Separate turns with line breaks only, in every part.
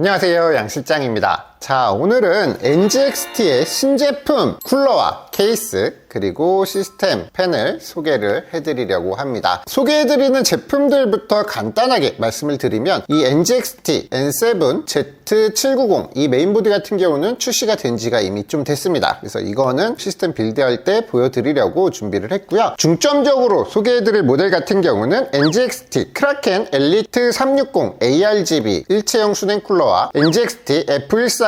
안녕하세요. 양실장입니다 자 오늘은 NGXT의 신제품 쿨러와 케이스 그리고 시스템 펜을 소개를 해드리려고 합니다. 소개해드리는 제품들부터 간단하게 말씀을 드리면 이 NGXT N7 Z790 이 메인보드 같은 경우는 출시가 된 지가 이미 좀 됐습니다. 그래서 이거는 시스템 빌드할 때 보여드리려고 준비를 했고요. 중점적으로 소개해드릴 모델 같은 경우는 NGXT 크라켄 엘리트 360 ARGB 일체형 수냉 쿨러와 NGXT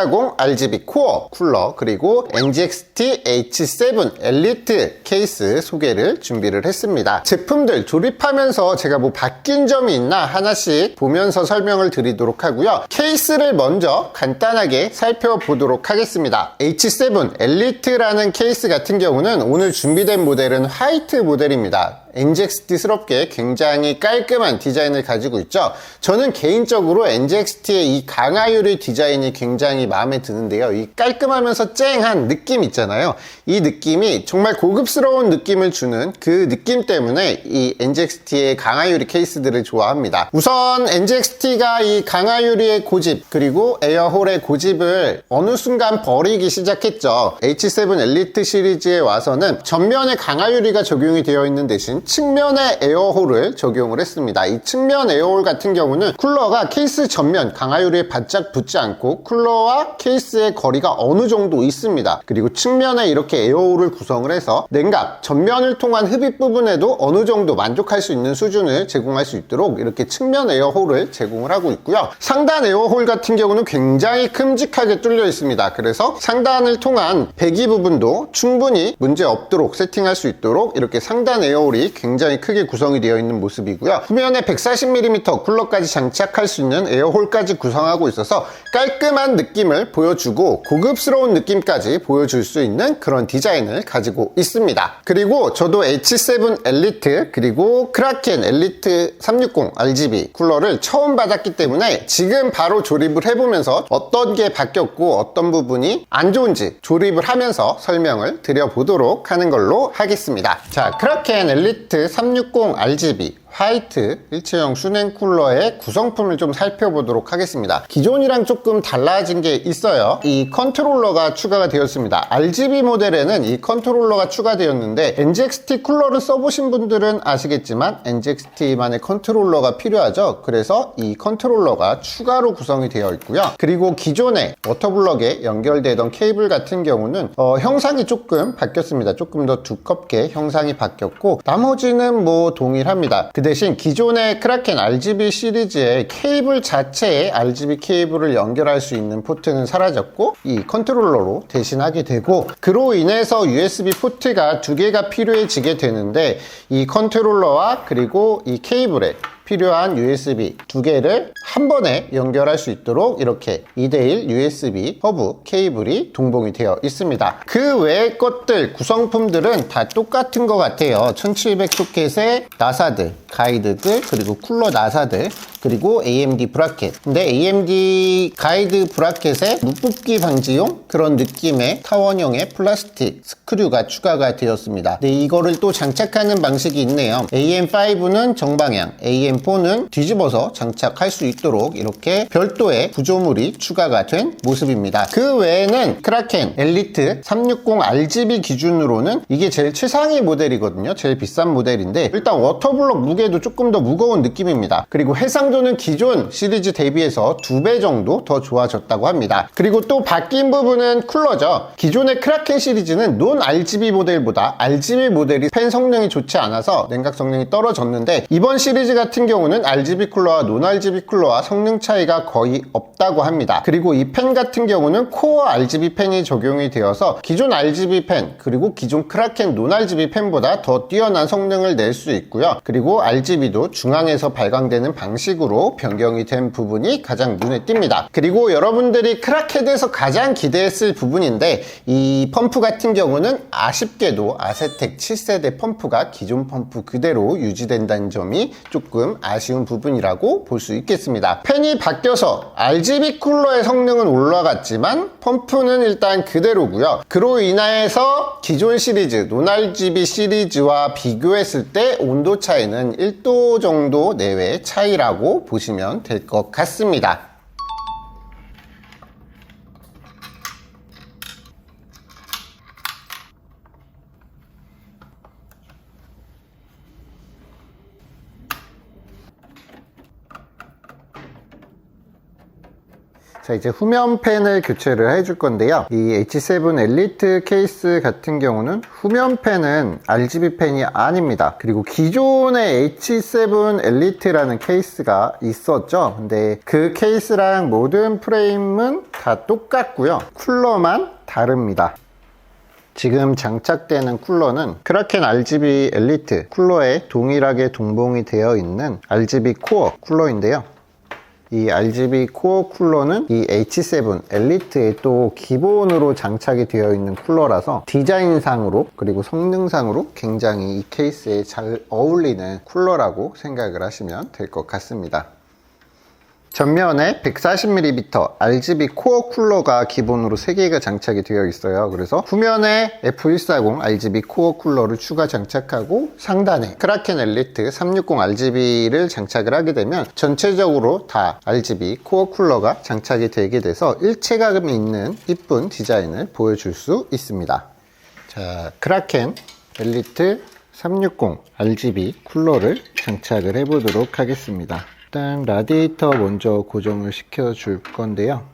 F140 RGB 코어 쿨러 그리고 NGXT H7 엘리트 케이스 소개를 준비를 했습니다 제품들 조립하면서 제가 뭐 바뀐 점이 있나 하나씩 보면서 설명을 드리도록 하고요 케이스를 먼저 간단하게 살펴보도록 하겠습니다 H7 엘리트라는 케이스 같은 경우는 오늘 준비된 모델은 화이트 모델입니다 NGXT스럽게 굉장히 깔끔한 디자인을 가지고 있죠. 저는 개인적으로 NGXT의 이 강화유리 디자인이 굉장히 마음에 드는데요. 이 깔끔하면서 쨍한 느낌 있잖아요. 이 느낌이 정말 고급스러운 느낌을 주는 그 느낌 때문에 이 NGXT의 강화유리 케이스들을 좋아합니다. 우선 NGXT가 이 강화유리의 고집 그리고 에어홀의 고집을 어느 순간 버리기 시작했죠. H7 엘리트 시리즈에 와서는 전면에 강화유리가 적용이 되어 있는 대신 측면에 에어홀을 적용을 했습니다. 이 측면 에어홀 같은 경우는 쿨러가 케이스 전면 강화유리에 바짝 붙지 않고 쿨러와 케이스의 거리가 어느 정도 있습니다. 그리고 측면에 이렇게 에어홀을 구성을 해서 냉각, 전면을 통한 흡입 부분에도 어느 정도 만족할 수 있는 수준을 제공할 수 있도록 이렇게 측면 에어홀을 제공을 하고 있고요. 상단 에어홀 같은 경우는 굉장히 큼직하게 뚫려 있습니다. 그래서 상단을 통한 배기 부분도 충분히 문제 없도록 세팅할 수 있도록 이렇게 상단 에어홀이 굉장히 크게 구성이 되어 있는 모습이고요. 후면에 140mm 쿨러까지 장착할 수 있는 에어홀까지 구성하고 있어서 깔끔한 느낌을 보여주고 고급스러운 느낌까지 보여줄 수 있는 그런 디자인을 가지고 있습니다. 그리고 저도 H7 엘리트 그리고 크라켄 엘리트 360 RGB 쿨러를 처음 받았기 때문에 지금 바로 조립을 해보면서 어떤 게 바뀌었고 어떤 부분이 안 좋은지 조립을 하면서 설명을 드려보도록 하는 걸로 하겠습니다. 자, 크라켄 엘리트 360 RGB 화이트 일체형 수냉 쿨러의 구성품을 좀 살펴보도록 하겠습니다. 기존이랑 조금 달라진 게 있어요. 이 컨트롤러가 추가가 되었습니다. RGB 모델에는 이 컨트롤러가 추가되었는데 NGXT 쿨러를 써보신 분들은 아시겠지만 NGXT만의 컨트롤러가 필요하죠. 그래서 이 컨트롤러가 추가로 구성이 되어 있고요. 그리고 기존에 워터블럭에 연결되던 케이블 같은 경우는 어, 형상이 조금 바뀌었습니다. 조금 더 두껍게 형상이 바뀌었고 나머지는 뭐 동일합니다. 그 대신 기존의 크라켄 RGB 시리즈의 케이블 자체에 RGB 케이블을 연결할 수 있는 포트는 사라졌고 이 컨트롤러로 대신하게 되고 그로 인해서 USB 포트가 두 개가 필요해지게 되는데 이 컨트롤러와 그리고 이 케이블에 필요한 USB 두 개를 한 번에 연결할 수 있도록 이렇게 2대1 USB 허브 케이블이 동봉이 되어 있습니다. 그 외의 것들 구성품들은 다 똑같은 것 같아요. 1700 소켓의 나사들, 가이드들, 그리고 쿨러 나사들, 그리고 AMD 브라켓. 근데 AMD 가이드 브라켓에 무뽑기 방지용 그런 느낌의 타원형의 플라스틱 스크류가 추가가 되었습니다. 근데 이거를 또 장착하는 방식이 있네요. AM5는 정방향, AM4는 뒤집어서 장착할 수 있도록 이렇게 별도의 구조물이 추가가 된 모습입니다. 그 외에는 크라켄 엘리트 360 RGB 기준으로는 이게 제일 최상위 모델이거든요. 제일 비싼 모델인데 일단 워터블럭 무게도 조금 더 무거운 느낌입니다. 그리고 해상도는 기존 시리즈 대비해서 두 배 정도 더 좋아졌다고 합니다. 그리고 또 바뀐 부분은 쿨러죠. 기존의 크라켄 시리즈는 논 RGB 모델보다 RGB 모델이 팬 성능이 좋지 않아서 냉각 성능이 떨어졌는데 이번 시리즈 같은 경우는 RGB 쿨러와 논 RGB 쿨러와 성능 차이가 거의 없다고 합니다. 그리고 이팬 같은 경우는 코어 RGB 팬이 적용이 되어서 기존 RGB 팬 그리고 기존 크라켄 논 RGB 팬보다 더 뛰어난 성능을 낼 수 있고요. 그리고 RGB도 중앙에서 발광되는 방식으로 변경이 된 부분이 가장 눈에 띕니다. 그리고 여러분들이 크라켄에서 가장 기대했을 부분인데 이 펌프 같은 경우는 아쉽게도 아세텍 7세대 펌프가 기존 펌프 그대로 유지된다는 점이 조금 아쉬운 부분이라고 볼 수 있겠습니다. 팬이 바뀌어서 RGB 쿨러의 성능은 올라갔지만 펌프는 일단 그대로고요. 그로 인하여서 기존 시리즈, 논 RGB 시리즈와 비교했을 때 온도 차이는 1도 정도 내외 차이라고 보시면 될 것 같습니다. 자, 이제 후면 팬을 교체를 해줄 건데요. 이 H7 엘리트 케이스 같은 경우는 후면 팬은 RGB 팬이 아닙니다. 그리고 기존의 H7 엘리트라는 케이스가 있었죠. 근데 그 케이스랑 모든 프레임은 다 똑같고요. 쿨러만 다릅니다. 지금 장착되는 쿨러는 크라켄 RGB 엘리트 쿨러에 동일하게 동봉이 되어 있는 RGB 코어 쿨러인데요. 이 RGB 코어 쿨러는 이 H7 엘리트에 또 기본으로 장착이 되어 있는 쿨러라서 디자인상으로 그리고 성능상으로 굉장히 이 케이스에 잘 어울리는 쿨러라고 생각을 하시면 될 것 같습니다. 전면에 140mm RGB 코어 쿨러가 기본으로 3개가 장착이 되어 있어요. 그래서 후면에 F140 RGB 코어 쿨러를 추가 장착하고 상단에 크라켄 엘리트 360 RGB를 장착을 하게 되면 전체적으로 다 RGB 코어 쿨러가 장착이 되게 돼서 일체감 있는 이쁜 디자인을 보여줄 수 있습니다. 자, 크라켄 엘리트 360 RGB 쿨러를 장착을 해보도록 하겠습니다. 일단 라디에이터 먼저 고정을 시켜 줄 건데요.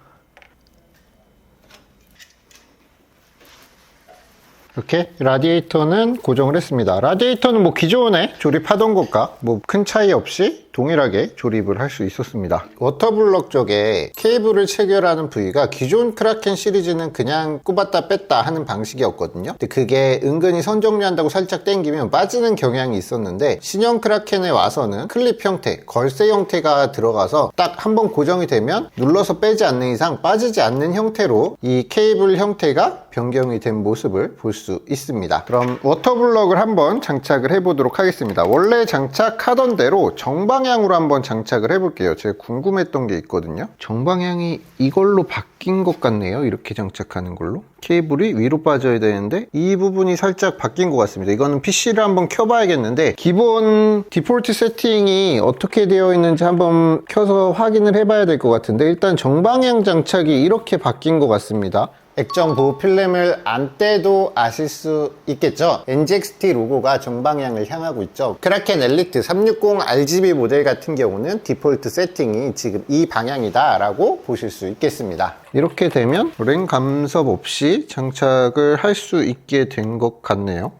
이렇게 라디에이터는 고정을 했습니다. 라디에이터는 뭐 기존에 조립하던 것과 뭐 큰 차이 없이 동일하게 조립을 할 수 있었습니다. 워터블럭 쪽에 케이블을 체결하는 부위가 기존 크라켄 시리즈는 그냥 꼽았다 뺐다 하는 방식이었거든요. 근데 그게 은근히 선 정리한다고 살짝 당기면 빠지는 경향이 있었는데 신형 크라켄에 와서는 클립 형태, 걸쇠 형태가 들어가서 딱 한 번 고정이 되면 눌러서 빼지 않는 이상 빠지지 않는 형태로 이 케이블 형태가 변경이 된 모습을 볼 수 있습니다. 그럼 워터블럭을 한번 장착을 해 보도록 하겠습니다. 원래 장착하던 대로 정방향으로 한번 장착을 해 볼게요. 제가 궁금했던 게 있거든요. 정방향이 이걸로 바뀐 것 같네요. 이렇게 장착하는 걸로. 케이블이 위로 빠져야 되는데 이 부분이 살짝 바뀐 것 같습니다. 이거는 PC를 한번 켜봐야겠는데 기본 디폴트 세팅이 어떻게 되어 있는지 한번 켜서 확인을 해봐야 될 것 같은데 일단 정방향 장착이 이렇게 바뀐 것 같습니다. 액정 보호 필름을 안 떼도 아실 수 있겠죠? NGXT 로고가 정방향을 향하고 있죠. 크라켄 엘리트 360 RGB 모델 같은 경우는 디폴트 세팅이 지금 이 방향이다 라고 보실 수 있겠습니다. 이렇게 되면 랭 감섭 없이 장착을 할 수 있게 된 것 같네요.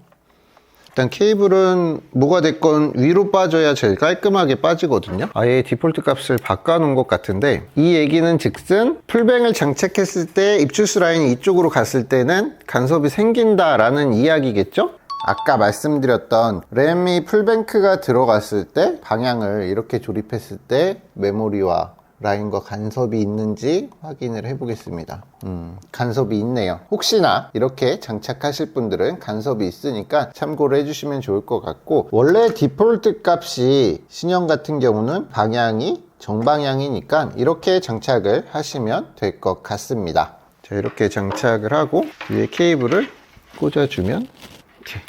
일단 케이블은 뭐가 됐건 위로 빠져야 제일 깔끔하게 빠지거든요 아예 디폴트 값을 바꿔놓은 것 같은데 이 얘기는 즉슨 풀뱅을 장착했을 때 입출수 라인이 이쪽으로 갔을 때는 간섭이 생긴다라는 이야기겠죠? 아까 말씀드렸던 램이 풀뱅크가 들어갔을 때 방향을 이렇게 조립했을 때 메모리와 라인과 간섭이 있는지 확인을 해보겠습니다. 음, 간섭이 있네요. 혹시나 이렇게 장착하실 분들은 간섭이 있으니까 참고를 해주시면 좋을 것 같고 원래 디폴트 값이 신형 같은 경우는 방향이 정방향이니까 이렇게 장착을 하시면 될 것 같습니다. 자 이렇게 장착을 하고 위에 케이블을 꽂아주면 이렇게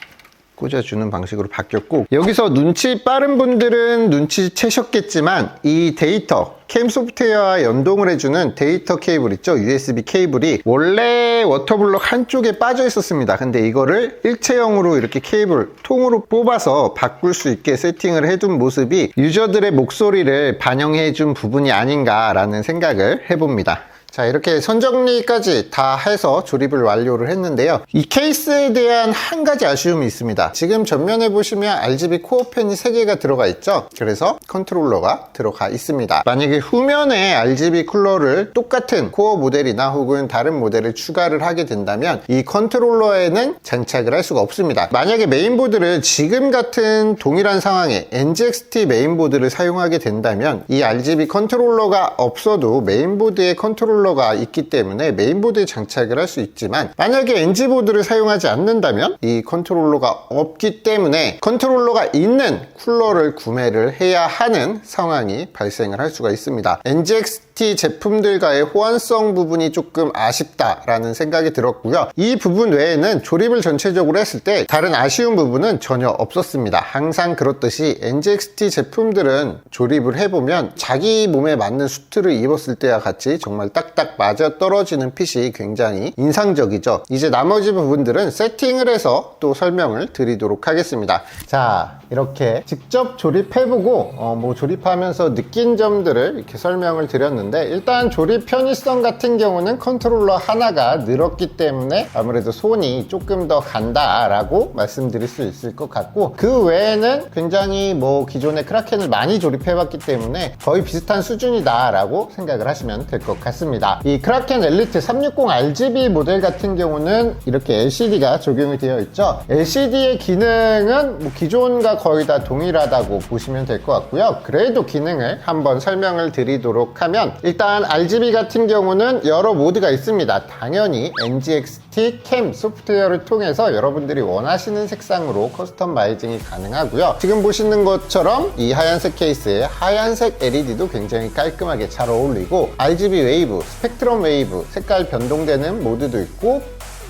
꽂아주는 방식으로 바뀌었고 여기서 눈치 빠른 분들은 눈치 채셨겠지만 이 데이터 캠 소프트웨어와 연동을 해주는 데이터 케이블 있죠? USB 케이블이 원래 워터블럭 한쪽에 빠져 있었습니다. 근데 이거를 일체형으로 이렇게 케이블 통으로 뽑아서 바꿀 수 있게 세팅을 해둔 모습이 유저들의 목소리를 반영해 준 부분이 아닌가 라는 생각을 해봅니다 자 이렇게 선정리까지 다 해서 조립을 완료를 했는데요. 이 케이스에 대한 한 가지 아쉬움이 있습니다. 지금 전면에 보시면 RGB 코어 펜이 3개가 들어가 있죠? 그래서 컨트롤러가 들어가 있습니다. 만약에 후면에 RGB 쿨러를 똑같은 코어 모델이나 혹은 다른 모델을 추가를 하게 된다면 이 컨트롤러에는 장착을 할 수가 없습니다. 만약에 메인보드를 지금 같은 동일한 상황에 NGXT 메인보드를 사용하게 된다면 이 RGB 컨트롤러가 없어도 메인보드에 컨트롤러 컨트롤러가 있기 때문에 메인보드에 장착을 할 수 있지만 만약에 NG보드를 사용하지 않는다면 이 컨트롤러가 없기 때문에 컨트롤러가 있는 쿨러를 구매를 해야 하는 상황이 발생을 할 수가 있습니다. NGXT 제품들과의 호환성 부분이 조금 아쉽다라는 생각이 들었고요. 이 부분 외에는 조립을 전체적으로 했을 때 다른 아쉬운 부분은 전혀 없었습니다. 항상 그렇듯이 NGXT 제품들은 조립을 해보면 자기 몸에 맞는 수트를 입었을 때와 같이 정말 딱딱 맞아 떨어지는 핏이 굉장히 인상적이죠. 이제 나머지 부분들은 세팅을 해서 또 설명을 드리도록 하겠습니다. 자, 이렇게 직접 조립해보고 어, 뭐 조립하면서 느낀 점들을 이렇게 설명을 드렸는데 있는데 일단 조립 편의성 같은 경우는 컨트롤러 하나가 늘었기 때문에 아무래도 손이 조금 더 간다라고 말씀드릴 수 있을 것 같고 그 외에는 굉장히 뭐 기존의 크라켄을 많이 조립해봤기 때문에 거의 비슷한 수준이다라고 생각을 하시면 될 것 같습니다. 이 크라켄 엘리트 360 RGB 모델 같은 경우는 이렇게 LCD가 적용이 되어 있죠. LCD의 기능은 뭐 기존과 거의 다 동일하다고 보시면 될 것 같고요. 그래도 기능을 한번 설명을 드리도록 하면 일단 RGB 같은 경우는 여러 모드가 있습니다. 당연히 NGXT 캠 소프트웨어를 통해서 여러분들이 원하시는 색상으로 커스텀 마이징이 가능하고요. 지금 보시는 것처럼 이 하얀색 케이스에 하얀색 LED도 굉장히 깔끔하게 잘 어울리고 RGB 웨이브, 스펙트럼 웨이브, 색깔 변동되는 모드도 있고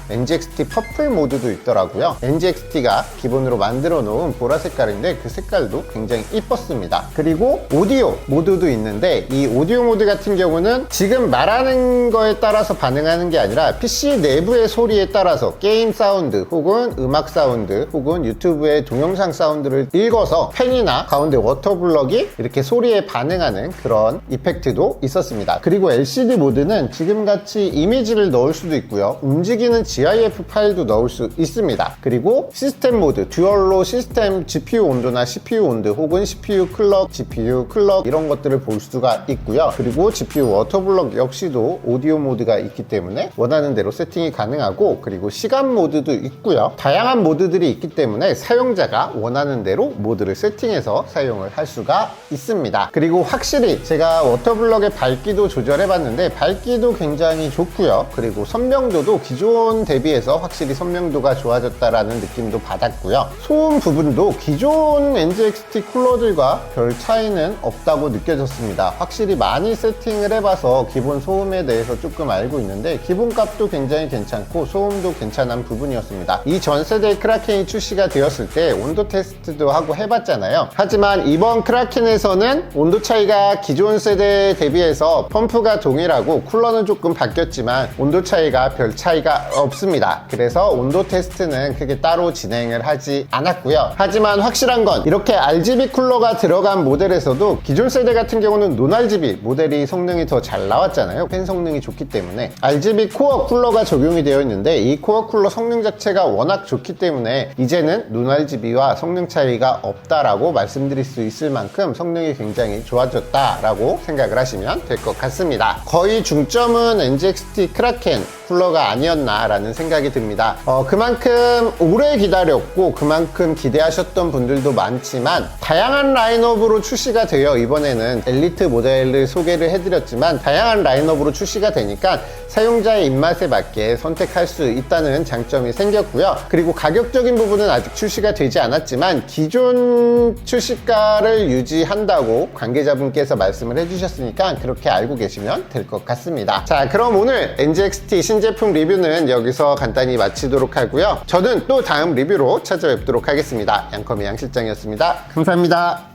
NGXT 퍼플 모드도 있더라고요. NGXT가 기본으로 만들어 놓은 보라 색깔인데 그 색깔도 굉장히 이뻤습니다. 그리고 오디오 모드도 있는데 이 오디오 모드 같은 경우는 지금 말하는 거에 따라서 반응하는 게 아니라 PC 내부의 소리에 따라서 게임 사운드 혹은 음악 사운드 혹은 유튜브의 동영상 사운드를 읽어서 펜이나 가운데 워터블럭이 이렇게 소리에 반응하는 그런 이펙트도 있었습니다. 그리고 LCD 모드는 지금같이 이미지를 넣을 수도 있고요. 움직이는 GIF 파일도 넣을 수 있습니다. 그리고 시스템 모드, 듀얼로 시스템 GPU 온도나 CPU 온도 혹은 CPU 클럭, GPU 클럭 이런 것들을 볼 수가 있고요. 그리고 GPU 워터블럭 역시도 오디오 모드가 있기 때문에 원하는 대로 세팅이 가능하고 그리고 시간 모드도 있고요. 다양한 모드들이 있기 때문에 사용자가 원하는 대로 모드를 세팅해서 사용을 할 수가 있습니다. 그리고 확실히 제가 워터블럭의 밝기도 조절해 봤는데 밝기도 굉장히 좋고요. 그리고 선명도도 기존 대비해서 확실히 선명도가 좋아졌다라는 느낌도 받았고요. 소음 부분도 기존 NGXT 쿨러들과 별 차이는 없다고 느껴졌습니다. 확실히 많이 세팅을 해봐서 기본 소음에 대해서 조금 알고 있는데 기본 값도 굉장히 괜찮고 소음도 괜찮은 부분이었습니다. 이 전 세대 크라켄이 출시가 되었을 때 온도 테스트도 하고 해봤잖아요. 하지만 이번 크라켄에서는 온도 차이가 기존 세대 대비해서 펌프가 동일하고 쿨러는 조금 바뀌었지만 온도 차이가 별 차이가 없 습니다. 그래서 온도 테스트는 크게 따로 진행을 하지 않았고요. 하지만 확실한 건 이렇게 RGB 쿨러가 들어간 모델에서도 기존 세대 같은 경우는 논 RGB 모델이 성능이 더 잘 나왔잖아요. 팬 성능이 좋기 때문에 RGB 코어 쿨러가 적용이 되어 있는데 이 코어 쿨러 성능 자체가 워낙 좋기 때문에 이제는 논 RGB와 성능 차이가 없다라고 말씀드릴 수 있을 만큼 성능이 굉장히 좋아졌다라고 생각을 하시면 될 것 같습니다. 거의 중점은 NGXT 크라켄 쿨러가 아니었나라는 생각이 듭니다. 어, 그만큼 오래 기다렸고 그만큼 기대하셨던 분들도 많지만 다양한 라인업으로 출시가 되어 이번에는 엘리트 모델을 소개를 해드렸지만 다양한 라인업으로 출시가 되니까 사용자의 입맛에 맞게 선택할 수 있다는 장점이 생겼고요. 그리고 가격적인 부분은 아직 출시가 되지 않았지만 기존 출시가를 유지한다고 관계자분께서 말씀을 해주셨으니까 그렇게 알고 계시면 될 것 같습니다. 자, 그럼 오늘 NGXT 신 제품 리뷰는 여기서 간단히 마치도록 하고요. 저는 또 다음 리뷰로 찾아뵙도록 하겠습니다. 양커미 양실장이었습니다. 감사합니다.